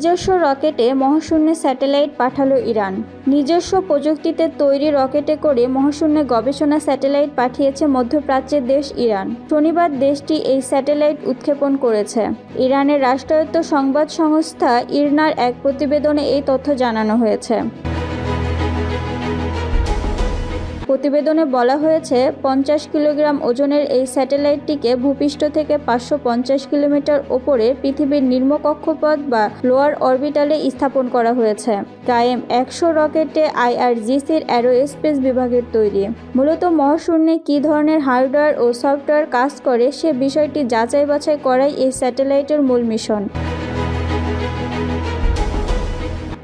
নিজস্ব রকেটে মহাশূন্যে স্যাটেলাইট পাঠালো ইরান। নিজস্ব প্রযুক্তিতে তৈরি রকেটে করে মহাশূন্যে গবেষণা স্যাটেলাইট পাঠিয়েছে মধ্যপ্রাচ্যের দেশ ইরান। শনিবার দেশটি এই স্যাটেলাইট উৎক্ষেপণ করেছে। ইরানের রাষ্ট্রায়ত্ত সংবাদ সংস্থা ইরনার এক প্রতিবেদনে এই তথ্য জানানো হয়েছে। প্রতিবেদনে বলা হয়েছে, পঞ্চাশ কিলোগ্রাম ওজনের এই স্যাটেলাইটটিকে ভূপৃষ্ঠ থেকে পাঁচশো পঞ্চাশ কিলোমিটার ওপরে পৃথিবীর নিম্ন কক্ষপথ বা লোয়ার অরবিটালে স্থাপন করা হয়েছে। কায়েম একশো রকেটে আইআরজিসির অ্যারোস্পেস বিভাগের তৈরি। মূলত মহাশূন্যে কী ধরনের হার্ডওয়্যার ও সফটওয়্যার কাজ করে, সে বিষয়টি যাচাই বাছাই করাই এই স্যাটেলাইটের মূল মিশন।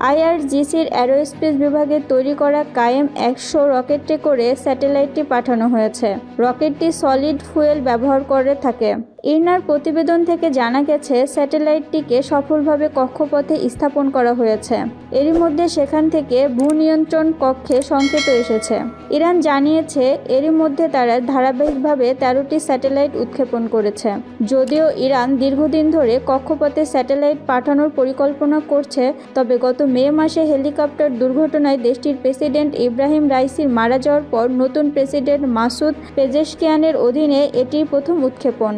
আইআরজিসির অ্যারোস্পেস বিভাগে তৈরি করা কায়েম একশো রকেটে করে স্যাটেলাইটটি পাঠানো হয়েছে। রকেটটি সলিড ফুয়েল ব্যবহার করে থাকে। ইরনার প্রতিবেদন থেকে জানা গেছে, স্যাটেলাইটটিকে সফলভাবে কক্ষপথে স্থাপন করা হয়েছে। এরই মধ্যে সেখান থেকে ভূনিয়ন্ত্রণ কক্ষে সংকেত এসেছে। ইরান জানিয়েছে, এরই মধ্যে তারা ধারাবাহিকভাবে তেরোটি স্যাটেলাইট উৎক্ষেপণ করেছে। যদিও ইরান দীর্ঘদিন ধরে কক্ষপথে স্যাটেলাইট পাঠানোর পরিকল্পনা করছে, তবে গত মে মাসে হেলিকপ্টার দুর্ঘটনায় দেশটির প্রেসিডেন্ট ইব্রাহিম রাইসির মারা যাওয়ার পর নতুন প্রেসিডেন্ট মাসুদ পেজেশকিয়ানের অধীনে এটি প্রথম উৎক্ষেপণ।